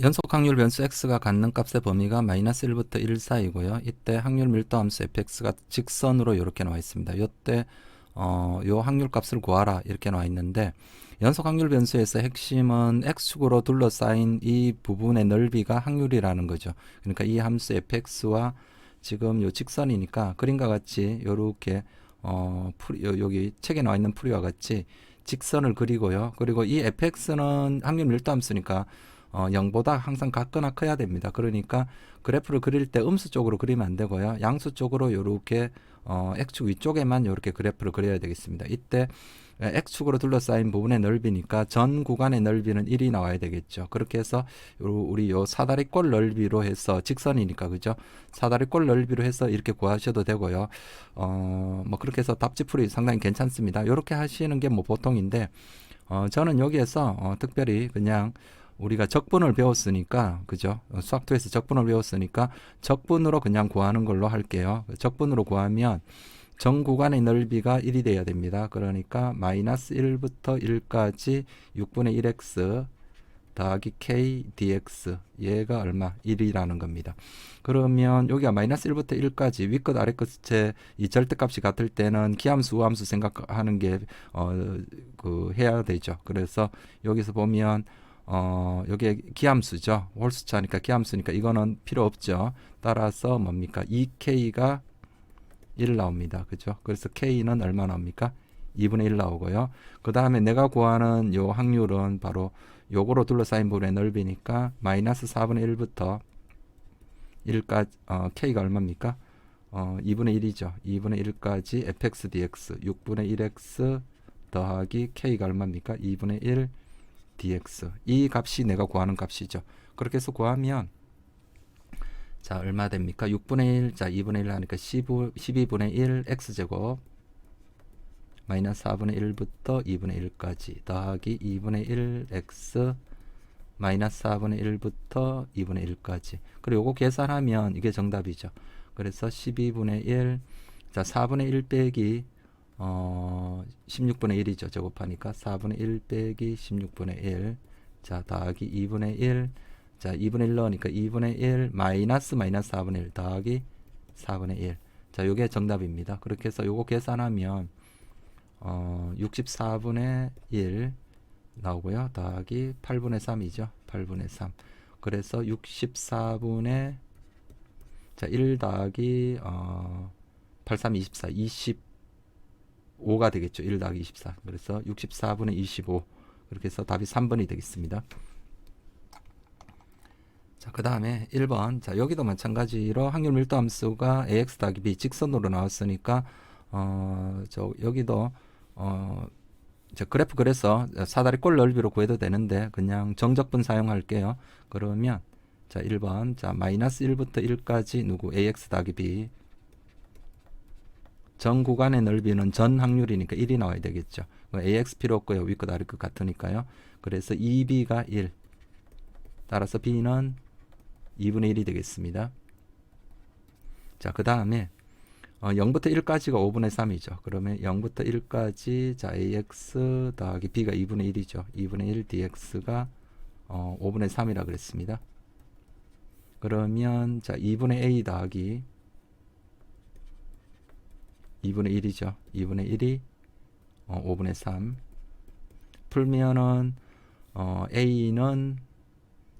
연속 확률 변수 x가 갖는 값의 범위가 마이너스 1부터 1 사이고요. 이때 확률 밀도 함수 fx가 직선으로 이렇게 나와 있습니다. 이때 어, 요 확률 값을 구하라 이렇게 나와 있는데 연속 확률 변수에서 핵심은 x축으로 둘러싸인 이 부분의 넓이가 확률이라는 거죠. 그러니까 이 함수 fx와 지금 요 직선이니까 그림과 같이 요렇게 어, 풀이, 요, 여기 책에 나와 있는 풀이와 같이 직선을 그리고요. 그리고 이 fx는 확률 밀도 함수니까 어, 0보다 항상 같거나 커야 됩니다. 그러니까 그래프를 그릴 때 음수 쪽으로 그리면 안 되고요. 양수 쪽으로 이렇게 어, x축 위쪽에만 이렇게 그래프를 그려야 되겠습니다. 이때 x축으로 둘러싸인 부분의 넓이니까 전 구간의 넓이는 1이 나와야 되겠죠. 그렇게 해서 요- 우리 요 사다리꼴 넓이로 해서 직선이니까 그죠? 사다리꼴 넓이로 해서 이렇게 구하셔도 되고요. 어, 뭐 그렇게 해서 답지풀이 상당히 괜찮습니다. 이렇게 하시는 게 뭐 보통인데 어, 저는 여기에서 어, 특별히 그냥 우리가 적분을 배웠으니까 그죠? 어, 수학토에서 적분을 배웠으니까 적분으로 그냥 구하는 걸로 할게요. 적분으로 구하면 전 구간의 넓이가 1이 돼야 됩니다. 그러니까 마이너스 1부터 1까지 6분의 1x 더하기 k dx 얘가 얼마? 1이라는 겁니다. 그러면 여기가 마이너스 1부터 1까지 위끝 아래끝의 이 절대값이 같을 때는 기함수 우함수 생각하는 게어그 해야 되죠. 그래서 여기서 보면 어 여기에 기함수죠. 홀수차니까 기함수니까 이거는 필요 없죠. 따라서 뭡니까? 2k가 1 나옵니다. 그죠? 그래서 k는 얼마 나옵니까? 2분의 1 나오고요. 그 다음에 내가 구하는 요 확률은 바로 요거로 둘러싸인 부분의 넓이니까 마이너스 4분의 1부터 1까지 어, k가 얼마입니까? 어, 2분의 1이죠. 2분의 1까지 fx dx 6분의 1x 더하기 k가 얼마입니까? 2분의 1 dx 이 값이 내가 구하는 값이죠. 그렇게 해서 구하면 자 얼마 됩니까? 6분의 1, 자 2분의 1 하니까 15, 12분의 1 x제곱 마이너스 4분의 1부터 2분의 1까지 더하기 2분의 1 x 마이너스 4분의 1부터 2분의 1까지 그리고 요거 계산하면 이게 정답이죠. 그래서 12분의 1, 자 4분의 1 빼기 어 16분의 1이죠. 제곱하니까 4분의 1 빼기 16분의 1, 자 더하기 2분의 1, 자 2분의 1 넣으니까 2분의 1 마이너스 마이너스 4분의 1 더하기 4분의 1. 자 요게 정답입니다. 그렇게 해서 요거 계산하면 어 64분의 1 나오고요. 더하기 8분의 3이죠. 8분의 3. 그래서 64분의 자, 1 더하기 어 83, 24, 25가 되겠죠. 1 더하기 24. 그래서 64분의 25. 그렇게 해서 답이 3번이 되겠습니다. 자, 그 다음에 1번. 자, 여기도 마찬가지로 확률 밀도 함수가 ax 더하기 b 직선으로 나왔으니까, 어, 저, 여기도, 어, 저 그래프 그래서 사다리 꼴 넓이로 구해도 되는데, 그냥 정적분 사용할게요. 그러면, 자, 1번. 자, 마이너스 1부터 1까지 누구? ax 더하기 b. 전 구간의 넓이는 전 확률이니까 1이 나와야 되겠죠. 그 ax 필요 없고요. 위끝 아래끝 같으니까요. 그래서 2b가 1. 따라서 b는 2분의 1이 되겠습니다. 자, 그 다음에 어, 0부터 1까지가 5분의 3이죠. 그러면 0부터 1까지 자 ax 더하기 b가 2분의 1이죠. 2분의 1 dx가 어, 5분의 3이라 그랬습니다. 그러면 자 2분의 a 더하기 2분의 1이죠. 2분의 1이 어, 5분의 3 풀면은 어, a는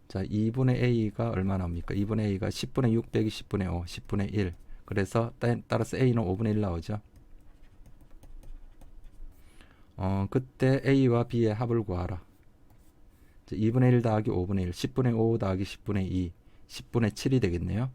자 2분의 a가 얼마 나옵니까? 2분의 a가 10분의 6 빼기 10분의 5 10분의 1 그래서 따, 따라서 a는 5분의 1 나오죠. 어 그때 a와 b의 합을 구하라. 자, 2분의 1 더하기 5분의 1 10분의 5 더하기 10분의 2 10분의 7이 되겠네요.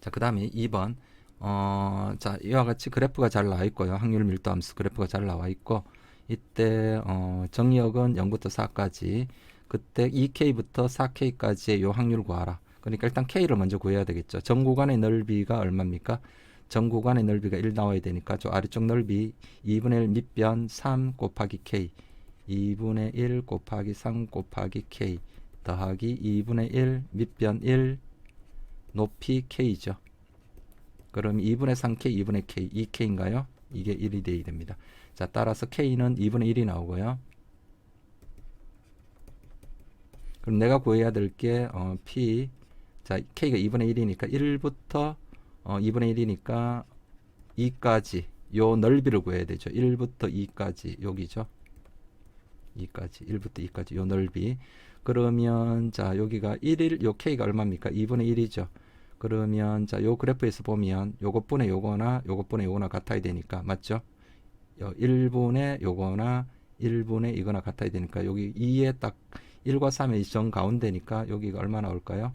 자, 그 다음에 2번. 어, 자, 이와 같이 그래프가 잘 나와 있고요. 확률 밀도 함수 그래프가 잘 나와 있고, 이때, 어, 정역은 0부터 4까지, 그때 2K부터 4K까지의 요 확률 구하라. 그러니까 일단 K를 먼저 구해야 되겠죠. 전 구간의 넓이가 얼마입니까? 전 구간의 넓이가 1 나와야 되니까 저 아래쪽 넓이 2분의 1 밑변 3 곱하기 K 2분의 1 곱하기 3 곱하기 K 더하기 2분의 1 밑변 1 높이 K죠. 그럼 2분의 3K, 2분의 K, 2K인가요? 이게 1이 돼야 됩니다. 자, 따라서 K는 2분의 1이 나오고요. 그럼 내가 구해야 될게 어, P 자 K가 2분의 1이니까 1부터 어, 2분의 1이니까 2까지 요 넓이를 구해야 되죠. 1부터 2까지 여기죠. 2까지 1부터 2까지 요 넓이 그러면 자 여기가 1일 요 K가 얼마입니까? 2분의 1이죠. 그러면 자 요 그래프에서 보면 요것분의 요거나 요것분의 요거나 같아야 되니까 맞죠? 요 1분의 요거나 1분의 이거나 같아야 되니까 여기 2에 딱 1과 3의 정 가운데니까 여기가 얼마 나 올까요?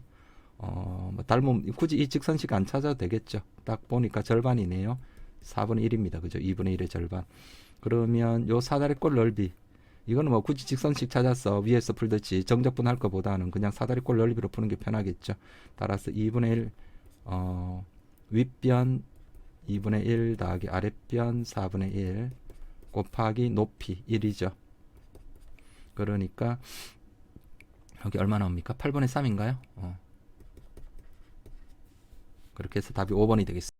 어, 뭐 닮으면 굳이 이 직선식 안 찾아도 되겠죠. 딱 보니까 절반이네요. 4분의 1입니다. 그죠? 2분의 1의 절반. 그러면 요 사다리꼴 넓이 이거는 뭐 굳이 직선식 찾아서 위에서 풀듯이 정적분 할 것보다는 그냥 사다리꼴 넓이로 푸는 게 편하겠죠. 따라서 2분의 1 어, 윗변 2분의 1 더하기 아랫변 4분의 1 곱하기 높이 1이죠. 그러니까 여기 얼마 나옵니까? 8분의 3인가요? 어. 그렇게 해서 답이 5번이 되겠습니다.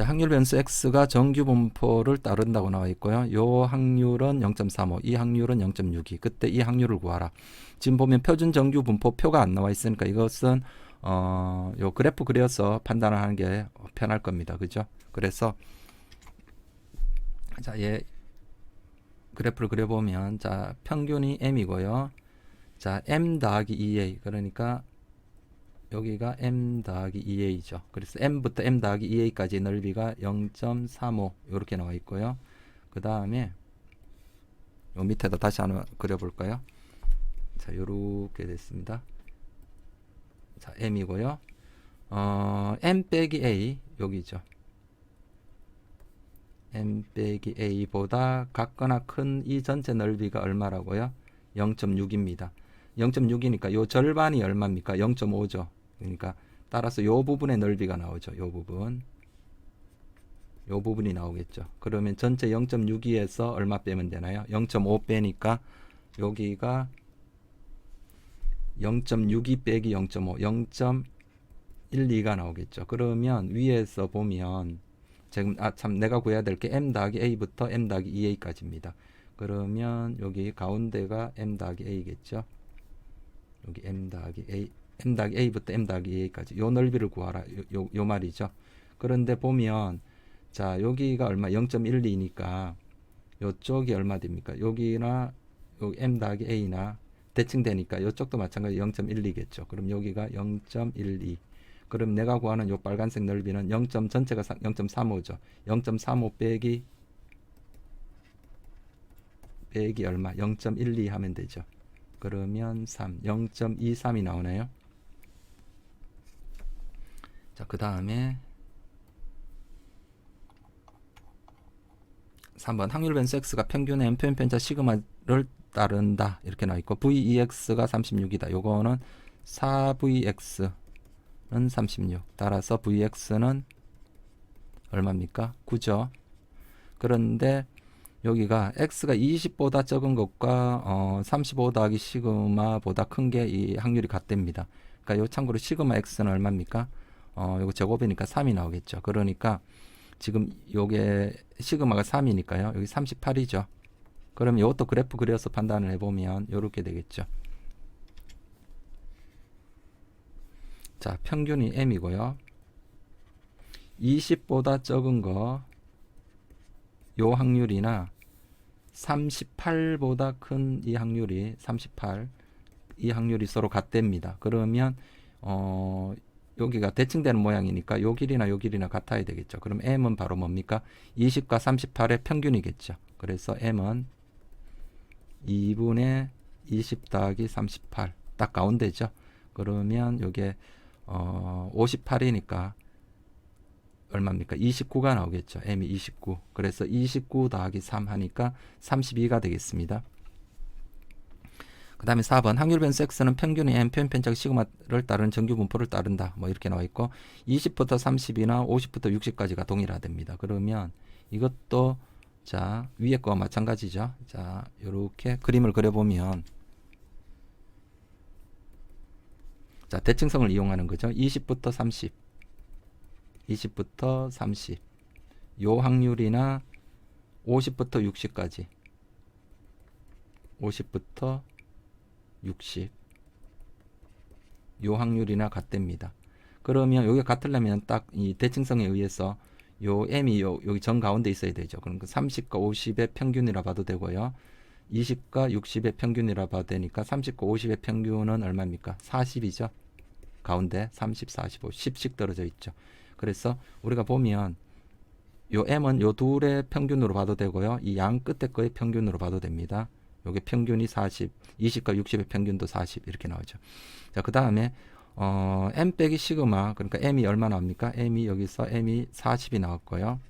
자, 확률 변수 x가 정규 분포를 따른다고 나와 있고요. 요 확률은 0.35, 이 확률은 0.62. 그때 이 확률을 구하라. 지금 보면 표준 정규 분포 표가 안 나와 있으니까 이것은 어, 요 그래프 그려서 판단을 하는 게 편할 겁니다. 그죠? 그래서 자, 얘 그래프를 그려 보면 자, 평균이 m이고요. 자, m 더하기 2a 그러니까 여기가 m 더하기 2a죠. 그래서 m부터 m 더하기 2a까지 넓이가 0.35 이렇게 나와 있고요. 그 다음에 요 밑에다 다시 하나 그려볼까요? 자, 요렇게 됐습니다. 자, m이고요. 어, m 빼기 a 여기죠. m 빼기 a보다 같거나 큰 이 전체 넓이가 얼마라고요? 0.6입니다. 0.6이니까 요 절반이 얼마입니까? 0.5죠. 그러니까 따라서 요 부분의 넓이가 나오죠. 요 부분. 요 부분이 나오겠죠. 그러면 전체 0.62에서 얼마 빼면 되나요? 0.5 빼니까 여기가 0.62 빼기 0.5, 0.12가 나오겠죠. 그러면 위에서 보면 지금 아 참 내가 구해야 될 게 m 더하기 a부터 m 더하기 2a까지입니다. 그러면 여기 가운데가 m 더하기 a겠죠. 여기 m 더하기 a m 더하기 a부터 m 더하기 a까지 요 넓이를 구하라 요, 요, 요 말이죠. 그런데 보면 자 여기가 얼마 0.12니까 요쪽이 얼마 됩니까? 여기나 요 m 더하기 a나 대칭 되니까 요쪽도 마찬가지 0.12겠죠. 그럼 여기가 0.12 그럼 내가 구하는 요 빨간색 넓이는 0. 전체가 0.35죠. 0.35 빼기 빼기 얼마? 0.12 하면 되죠. 그러면 3, 0.23이 나오네요. 자, 그 다음에 3번 확률 변수 x가 평균의 n 표현 편차 시그마를 따른다 이렇게 나와 있고 vex가 36이다. 요거는 4vx는 36. 따라서 vx는 얼마입니까? 9죠. 그런데 여기가 x가 20보다 적은 것과 어, 35 더하기 시그마보다 큰 게 이 확률이 같답니다. 그러니까 요 참고로 시그마 x는 얼마입니까? 어, 요거 제곱이니까 3이 나오겠죠. 그러니까 지금 요게 시그마가 3이니까요. 여기 38이죠. 그럼 이것도 그래프 그려서 판단을 해보면 요렇게 되겠죠. 자, 평균이 m이고요. 20보다 적은 거, 요 확률이나 38보다 큰 이 확률이 38, 이 확률이 서로 같답니다. 그러면 어, 여기가 대칭되는 모양이니까 요 길이나 요 길이나 같아야 되겠죠. 그럼 m은 바로 뭡니까? 20과 38의 평균이겠죠. 그래서 m은 2분의 20 더하기 38. 딱 가운데죠. 그러면 요게 어 58이니까 얼마입니까? 29가 나오겠죠. m이 29. 그래서 29 더하기 3 하니까 32가 되겠습니다. 그 다음에 4번 확률 변수 x는 평균의 m 표현 편차가 시그마를 따르는 정규 분포를 따른다. 뭐 이렇게 나와 있고 20부터 30이나 50부터 60까지가 동일하답니다. 그러면 이것도 자 위에 거와 마찬가지죠. 자 이렇게 그림을 그려 보면 자 대칭성을 이용하는 거죠. 20부터 30 20부터 30. 요 확률이나 50부터 60까지. 50부터 60. 요 확률이나 같답니다. 그러면 여기 같으려면 딱 이 대칭성에 의해서 요 m이 요, 여기 정 가운데 있어야 되죠. 그럼 그 30과 50의 평균이라 봐도 되고요. 20과 60의 평균이라 봐도 되니까 30과 50의 평균은 얼마입니까? 40이죠. 가운데 30, 45, 10씩 떨어져 있죠. 그래서 우리가 보면 요 m은 요 둘의 평균으로 봐도 되고요. 이 양 끝에 거의 평균으로 봐도 됩니다. 요게 평균이 40, 20과 60의 평균도 40 이렇게 나오죠. 자, 그 다음에 어, m 빼기 시그마 그러니까 m이 얼마 나옵니까? m이 여기서 m이 40이 나왔고요.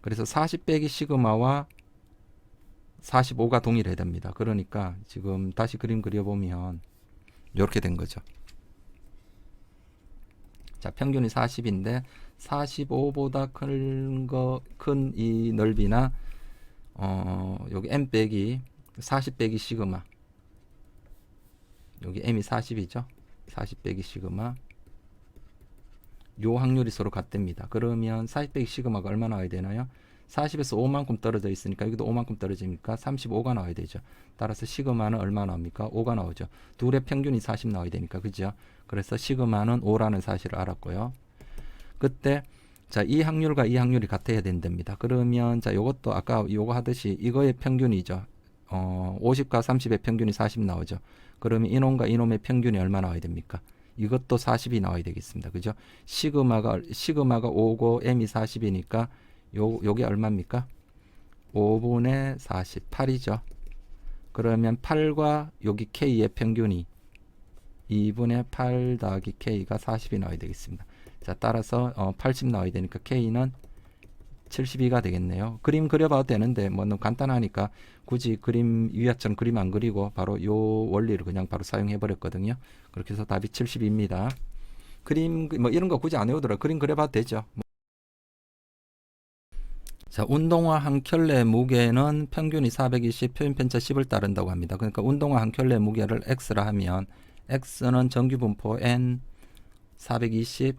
그래서 40 빼기 시그마와 45가 동일해야 됩니다. 그러니까 지금 다시 그림 그려보면 이렇게 된 거죠. 자, 평균이 40인데 45보다 큰 거 큰 이 넓이나 어, 여기 m 빼기 40 빼기 시그마 여기 m이 40이죠. 40 빼기 시그마 요 확률이 서로 같답니다. 그러면 40 빼기 시그마가 얼마 나와야 되나요? 40에서 5만큼 떨어져 있으니까 여기도 5만큼 떨어지니까 35가 나와야 되죠. 따라서 시그마는 얼마 나옵니까? 5가 나오죠. 둘의 평균이 40 나와야 되니까 그죠? 그래서 시그마는 5라는 사실을 알았고요. 그때 자, 이 확률과 이 확률이 같아야 된답니다. 그러면 자, 요것도 아까 요거 하듯이 이거의 평균이죠. 어, 50과 30의 평균이 40 나오죠. 그러면 이놈과 이놈의 평균이 얼마 나와야 됩니까? 이것도 40이 나와야 되겠습니다. 그죠? 시그마가 시그마가 5고 m이 40이니까 요 요게 얼마입니까? 5분의 48이죠. 그러면 8과 여기 k의 평균이 2분의 8 더하기 k가 40이 나와야 되겠습니다. 자, 따라서 어, 80 나와야 되니까 k는 72가 되겠네요. 그림 그려봐도 되는데 뭐 너무 간단하니까 굳이 그림 위아처럼 그림 안 그리고 바로 요 원리를 그냥 바로 사용해 버렸거든요. 그렇게 해서 답이 72입니다. 그림 그- 뭐 이런 거 굳이 안 외우더라도 그림 그려봐도 되죠. 뭐. 자, 운동화 한 켤레 무게는 평균이 420, 표현 편차 10을 따른다고 합니다. 그러니까 운동화 한 켤레 무게를 x라 하면 x는 정규 분포 n 420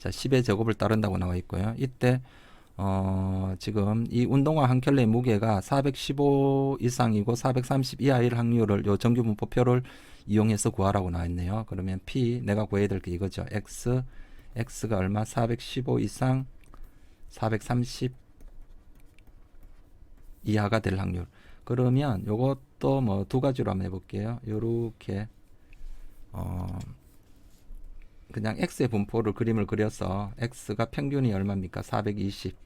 자, 10의 제곱을 따른다고 나와 있고요. 이때 어, 지금 이 운동화 한 켤레의 무게가 415 이상이고 430 이하일 확률을 요 정규 분포표를 이용해서 구하라고 나와 있네요. 그러면 p 내가 구해야 될 게 이거죠. x x가 얼마? 415 이상 430 이하가 될 확률. 그러면 요것도 뭐 두 가지로 한번 해볼게요. 요렇게 어 그냥 x의 분포를 그림을 그려서 x가 평균이 얼마입니까? 420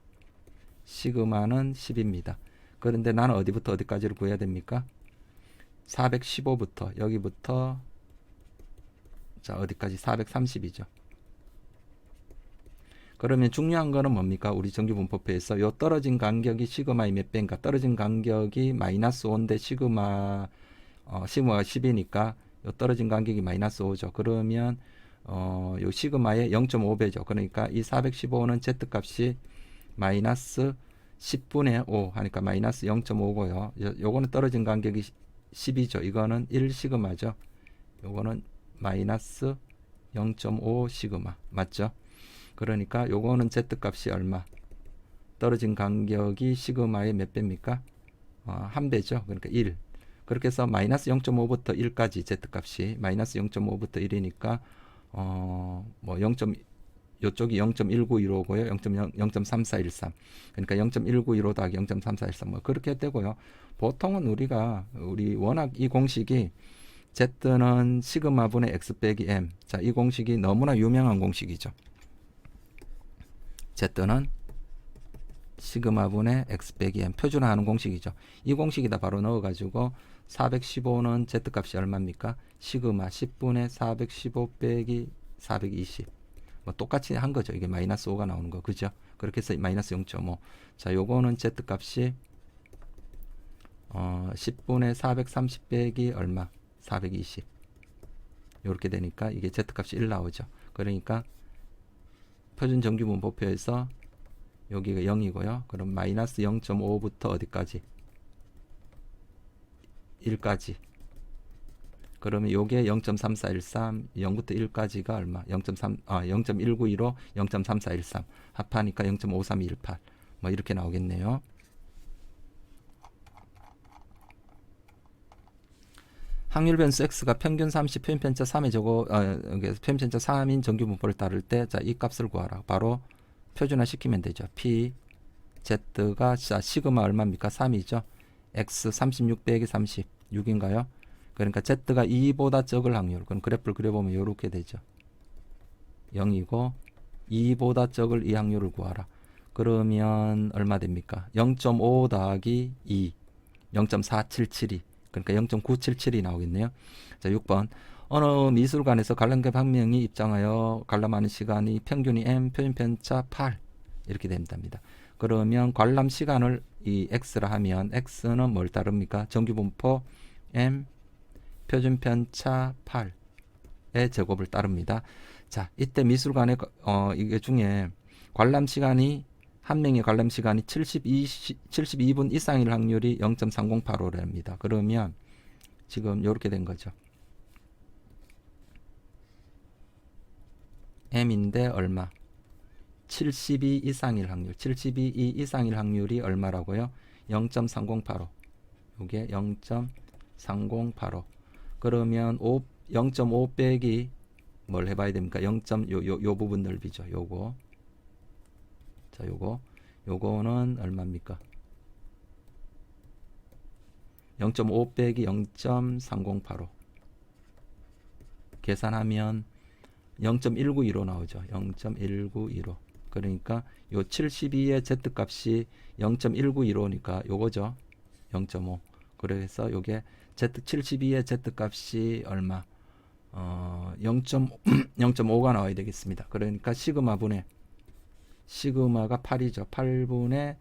시그마는 10입니다. 그런데 나는 어디부터 어디까지를 구해야 됩니까? 415부터 여기부터 자 어디까지 430이죠. 그러면 중요한 거는 뭡니까? 우리 정규 분포표에서 요 떨어진 간격이 시그마의 몇 배인가? 떨어진 간격이 마이너스 5인데 시그마 어, 시그마가 10이니까 요 떨어진 간격이 마이너스 5죠. 그러면 어, 요 시그마의 0.5배죠. 그러니까 이 415는 z 값이 마이너스 10분의 5 하니까 마이너스 0.5고요. 요, 요거는 떨어진 간격이 10이죠. 이거는 1 시그마죠. 요거는 마이너스 0.5 시그마 맞죠? 그러니까 요거는 z 값이 얼마? 떨어진 간격이 시그마의 몇 배입니까? 어, 한 배죠. 그러니까 1. 그렇게 해서 마이너스 0.5부터 1까지 z 값이 마이너스 0.5부터 1이니까 어, 뭐 0. 요쪽이 0.1915고요. 0.0, 0.3413. 그러니까 0.1915 더하기 0.3413. 뭐 그렇게 되고요. 보통은 우리가 우리 워낙 이 공식이 Z는 시그마 분의 X 빼기 M. 자, 이 공식이 너무나 유명한 공식이죠. Z는 시그마 분의 X 빼기 M. 표준화하는 공식이죠. 이 공식에다 바로 넣어가지고 415는 Z 값이 얼마입니까? 시그마 10분의 415 빼기 420. 뭐 똑같이 한 거죠. 이게 마이너스 5가 나오는 거. 그죠? 그렇게 해서 마이너스 0.5. 자, 요거는 Z 값이 어, 10분의 430 빼기 얼마? 420. 요렇게 되니까 이게 Z 값이 1 나오죠. 그러니까 표준 정규 분포표에서 여기가 0이고요. 그럼 마이너스 0.5부터 어디까지? 1까지. 그러면 요게 0.3413, 0부터 1까지가 얼마? 0.3, 아, 0.1915, 0.3413. 합하니까 0.5318. 뭐 이렇게 나오겠네요. 확률 변수 x가 평균 30, 표준 편차 3의 제곱, 어, 이게 표준 편차 3인 정규 분포를 따를 때, 자, 이 값을 구하라. 바로 표준화 시키면 되죠. p z가 자, 시그마 얼마입니까? 3이죠. x 36 빼기 30, 6인가요? 그러니까 z가 2보다 적을 확률. 그럼 그래프를 그려보면 이렇게 되죠. 0이고 2보다 적을 이 확률을 구하라. 그러면 얼마 됩니까? 0.5 더하기 2, 0.4772. 그러니까 0.977이 나오겠네요. 자, 6번. 어느 미술관에서 관람객 한 명이 입장하여 관람하는 시간이 평균이 m, 표준 편차 8 이렇게 됩니다. 그러면 관람 시간을 이 x라 하면 x는 뭘 따릅니까? 정규 분포 m, 표준 편 차 8의 제곱을 따릅니다. 자, 이때 미술관에 어 이게 중에 관람 시간이 한 명의 관람 시간이 72, 72분 이상일 확률이 0.3085랍니다. 그러면 지금 이렇게 된 거죠. m인데 얼마? 72 이상일 확률. 72 이상일 확률이 얼마라고요? 0.3085. 이게 0.3085. 그러면 5, 0.5 빼기 뭘 해봐야 됩니까? 0. 요, 요, 요 부분 넓이죠. 요거. 자, 요거. 요거는 얼마입니까? 0.5 빼기 0.3085. 계산하면 0.1915 나오죠. 0.1915. 그러니까 요 72의 z 값이 0.1915니까 요거죠. 0.5. 그래서 요게 z 72의 z 값이 얼마? 어, 0.5가 나와야 되겠습니다. 그러니까 시그마 분의 시그마가 8이죠. 8분의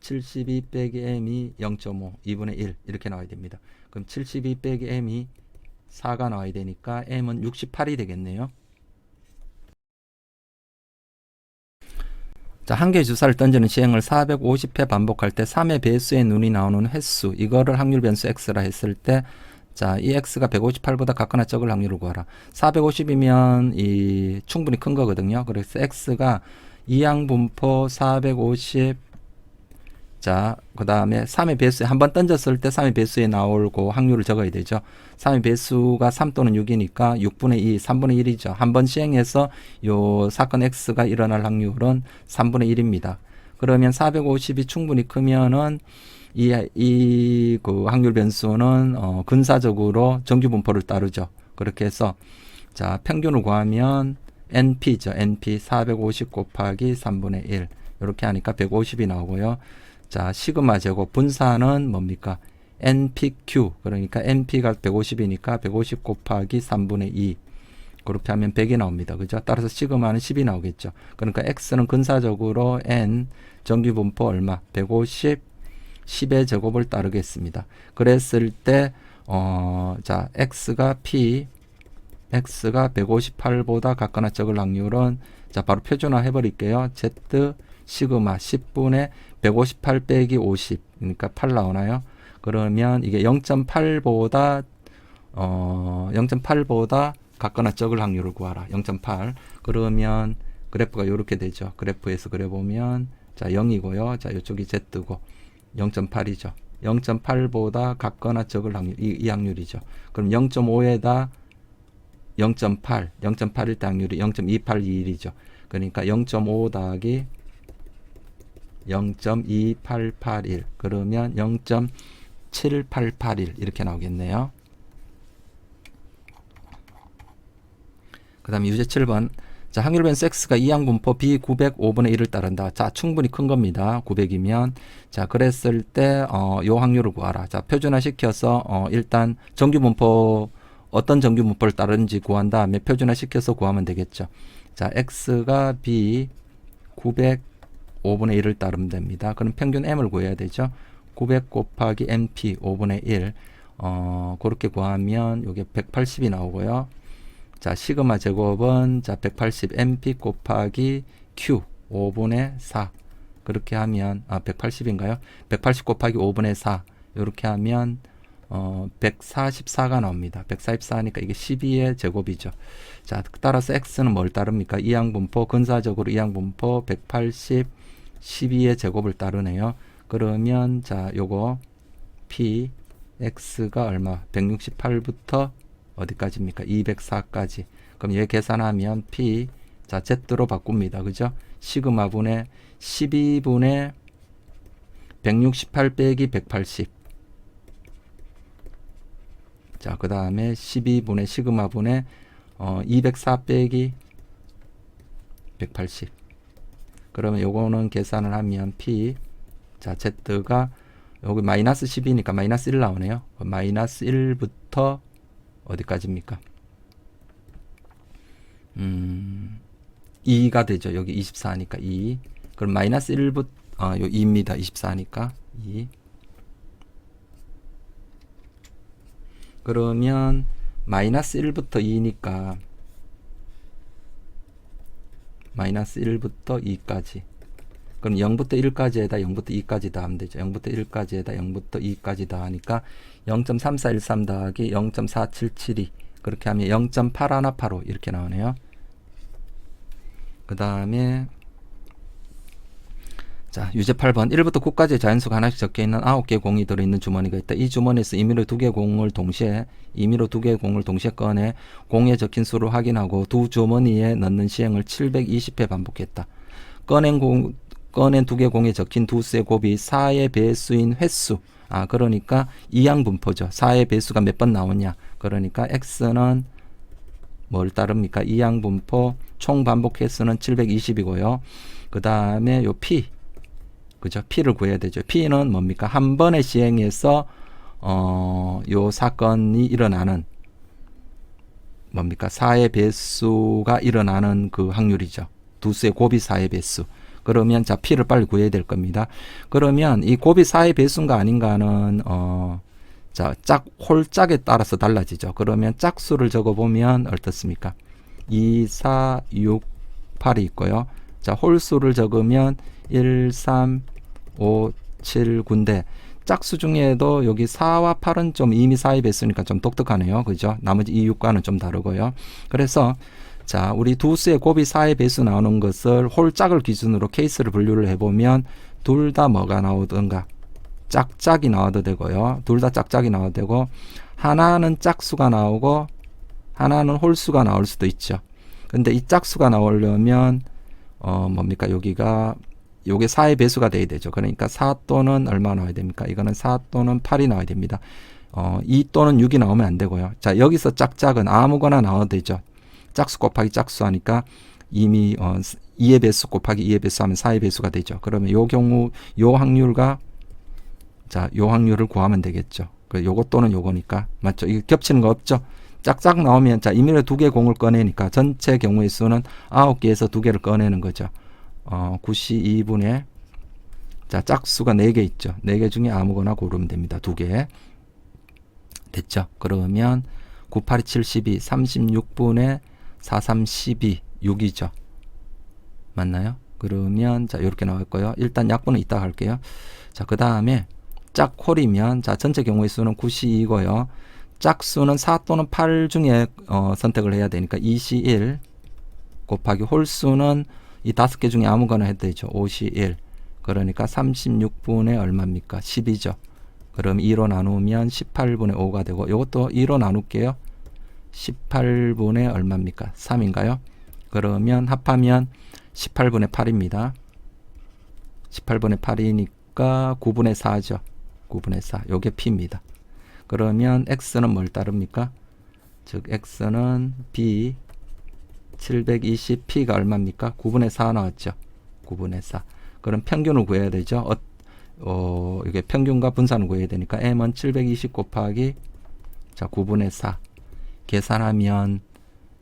72 빼기 m이 0.5, 2분의 1 이렇게 나와야 됩니다. 그럼 72 빼기 m이 4가 나와야 되니까 m은 68이 되겠네요. 자, 한 개의 주사를 던지는 시행을 450회 반복할 때 3의 배수의 눈이 나오는 횟수, 이거를 확률 변수 x라 했을 때, 자, 이 x가 158보다 같거나 적을 확률을 구하라. 450이면 이 충분히 큰 거거든요. 그래서 x가 이항 분포 450 자, 그 다음에 3의 배수에 한 번 던졌을 때 3의 배수에 나올고 확률을 적어야 되죠. 3의 배수가 3 또는 6이니까 6분의 2, 3분의 1이죠. 한 번 시행해서 요 사건 X가 일어날 확률은 3분의 1입니다. 그러면 450이 충분히 크면은 이, 이, 그 확률 변수는, 어, 근사적으로 정규 분포를 따르죠. 그렇게 해서, 자, 평균을 구하면 NP죠. NP 450 곱하기 3분의 1. 이렇게 하니까 150이 나오고요. 자, 시그마 제곱 분사는 뭡니까? NPQ. 그러니까 NP가 150이니까 150 곱하기 3분의 2. 그렇게 하면 100이 나옵니다. 그죠? 따라서 시그마는 10이 나오겠죠. 그러니까 X는 근사적으로 N 정규 분포 얼마? 150 10의 제곱을 따르겠습니다. 그랬을 때, 어, 자, X가 P, X가 158보다 같거나 적을 확률은, 자, 바로 표준화 해 버릴게요. Z 시그마 10분의 158 빼기 50. 그러니까 8 나오나요? 그러면 이게 0.8보다, 어, 0.8보다 같거나 적을 확률을 구하라. 0.8. 그러면 그래프가 이렇게 되죠. 그래프에서 그려보면, 자, 0이고요. 자, 이쪽이 Z고, 0.8이죠. 0.8보다 같거나 적을 확률, 이, 이 확률이죠. 그럼 0.5에다 0.8, 0.8일 때 확률이 0.2821이죠. 그러니까 0.5 더하기 0.2881 그러면 0.7881 이렇게 나오겠네요. 그 다음에 유제 7번 자 확률 변수 x가 이항 분포 b 905분의 1을 따른다. 자 충분히 큰 겁니다. 900이면 자 그랬을 때요 어, 확률을 구하라. 자 표준화 시켜서 어, 일단 정규 분포 어떤 정규 분포를 따르는지 구한 다음에 표준화 시켜서 구하면 되겠죠. 자 x가 b 900 5분의 1을 따르면 됩니다. 그럼 평균 m을 구해야 되죠. 900 곱하기 mp 5분의 1 어, 그렇게 구하면 이게 180이 나오고요. 자, 시그마 제곱은 자, 180 mp 곱하기 q 5분의 4 그렇게 하면 아, 180인가요? 180 곱하기 5분의 4 이렇게 하면 어, 144가 나옵니다. 144니까 이게 12의 제곱이죠. 자, 따라서 x는 뭘 따릅니까? 이항분포 근사적으로 이항분포 180 12의 제곱을 따르네요. 그러면 자 요거 p x가 얼마? 168부터 어디까지입니까? 204까지. 그럼 얘 계산하면 p 자 z로 바꿉니다. 그죠? 시그마 분의 12분의 168 빼기 180. 자, 그 다음에 12분의 시그마 분의 어, 204 빼기 180. 그러면 요거는 계산을 하면 p 자 z가 여기 마이너스 10이니까 마이너스 1 나오네요. 마이너스 1부터 어디까지입니까? 음, 2가 되죠. 여기 24니까 2. 그럼 마이너스 1부터 아, 요 2입니다. 24니까 2. 그러면 마이너스 1부터 2니까 마이너스 1부터 2까지 그럼 0부터 1까지에다 0부터 2까지 더하면 되죠. 0부터 1까지에다 0부터 2까지 더하니까 0.3413 더하기 0.4772 그렇게 하면 0.8185 이렇게 나오네요. 그 다음에 자 유제 8번 1부터 9까지 자연수가 하나씩 적혀 있는 9개의 공이 들어 있는 주머니가 있다. 이 주머니에서 임의로 두 개의 공을 동시에 임의로 두 개의 공을 동시에 꺼내 공에 적힌 수를 확인하고 두 주머니에 넣는 시행을 720회 반복했다. 꺼낸 공 꺼낸 두개 공에 적힌 두 수의 곱이 4의 배수인 횟수. 아, 그러니까 이항 분포죠. 4의 배수가 몇 번 나오냐. 그러니까 x는 뭘 따릅니까? 이항 분포 총 반복 횟수는 720이고요. 그 다음에 요 p. 그죠? p를 구해야 되죠. p는 뭡니까? 한 번의 시행에서 어, 요 사건이 일어나는 뭡니까? 4의 배수가 일어나는 그 확률이죠. 두 수의 곱이 4의 배수. 그러면 자 P를 빨리 구해야 될 겁니다. 그러면 이 곱이 4의 배수인가 아닌가는 어, 자, 짝 홀짝에 따라서 달라지죠. 그러면 짝수를 적어 보면 어떻습니까? 2, 4, 6, 8이 있고요. 자, 홀수를 적으면 1, 3, 5, 7, 9인데 짝수 중에도 여기 4와 8은 좀 이미 4의 배수니까 좀 독특하네요. 그죠? 나머지 2, 6과는 좀 다르고요. 그래서 자, 우리 두 수의 곱이 4의 배수 나오는 것을 홀짝을 기준으로 케이스를 분류를 해보면 둘 다 뭐가 나오든가 짝짝이 나와도 되고요. 둘 다 짝짝이 나와도 되고 하나는 짝수가 나오고 하나는 홀수가 나올 수도 있죠. 근데 이 짝수가 나오려면 어 뭡니까 여기가 요게 4의 배수가 돼야 되죠. 그러니까 4 또는 얼마 나와야 됩니까? 이거는 4 또는 8이 나와야 됩니다. 어, 2 또는 6이 나오면 안 되고요. 자, 여기서 짝짝은 아무거나 나와도 되죠. 짝수 곱하기 짝수 하니까 이미 어 2의 배수 곱하기 2의 배수 하면 4의 배수가 되죠. 그러면 요 경우 요 확률과 자, 요 확률을 구하면 되겠죠. 그 요거 또는 요거니까 맞죠? 이게 겹치는 거 없죠? 짝짝 나오면 자, 임의로 두 개 공을 꺼내니까 전체 경우의 수는 9개에서 두 개를 꺼내는 거죠. 어, 92분의 자, 짝수가 4개 있죠. 4개 중에 아무거나 고르면 됩니다. 두 개. 됐죠? 그러면 98이 72, 36분의 4312 6이죠. 맞나요? 그러면 자 이렇게 나올 거예요. 일단 약분은 이따 할게요. 자 그 다음에 짝홀이면 자 전체 경우의 수는 92이고요. 짝수는 4 또는 8 중에 어, 선택을 해야 되니까 21 곱하기 홀수는 이 다섯 개 중에 아무거나 해도 되죠. 51 그러니까 36분의 얼마입니까? 10이죠. 그럼 2로 나누면 18분의 5가 되고 이것도 2로 나눌게요. 18분의 얼마입니까? 3인가요? 그러면 합하면 18분의 8입니다. 18분의 8이니까 9분의 4죠. 9분의 4. 요게 P입니다. 그러면 X는 뭘 따릅니까? 즉 X는 B 720P가 얼마입니까? 9분의 4 나왔죠. 9분의 4. 그럼 평균을 구해야 되죠. 어, 어, 이게 평균과 분산을 구해야 되니까 M은 720 곱하기 자 9분의 4 계산하면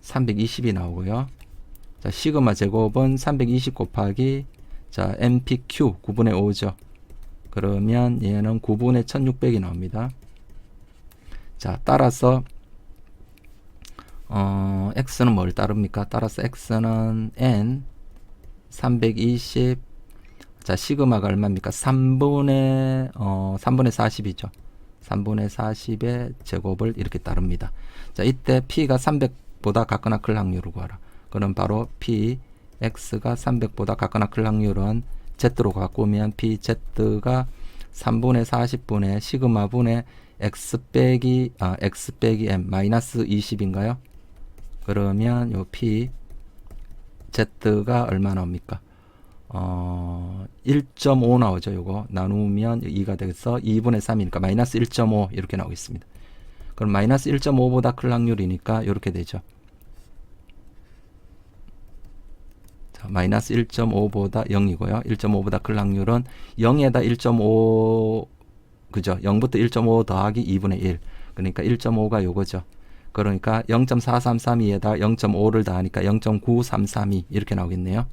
320이 나오고요. 자, 시그마 제곱은 320 곱하기 자, MPQ 9분의 5죠. 그러면 얘는 9분의 1600이 나옵니다. 자, 따라서 어, x는 뭘 따릅니까? 따라서 x는 n 320 자, 시그마가 얼마입니까? 3분의 어, 3분의 40이죠. 3분의 40의 제곱을 이렇게 따릅니다. 자, 이때 P가 300보다 같거나 클 확률을 구하라. 그럼 바로 P, X가 300보다 같거나 클 확률은 Z로 바꾸면 PZ가 3분의 40분의 시그마 분의 x 빼기 아 x 빼기 m 마이너스 20인가요? 그러면 요 p z가 얼마 나옵니까? 어, 1.5 나오죠. 요거 나누면 2가 되겠어. 2분의 3이니까 마이너스 1.5 이렇게 나오겠습니다. 그럼 마이너스 1.5보다 클 확률이니까 이렇게 되죠. 자, 마이너스 1.5보다 0이고요. 1.5보다 클 확률은 0에다 1.5 그죠? 0부터 1.5 더하기 2분의 1. 그러니까 1.5가 요거죠. 그러니까 0.4332에다 0.5를 더하니까 0.9332 이렇게 나오겠네요.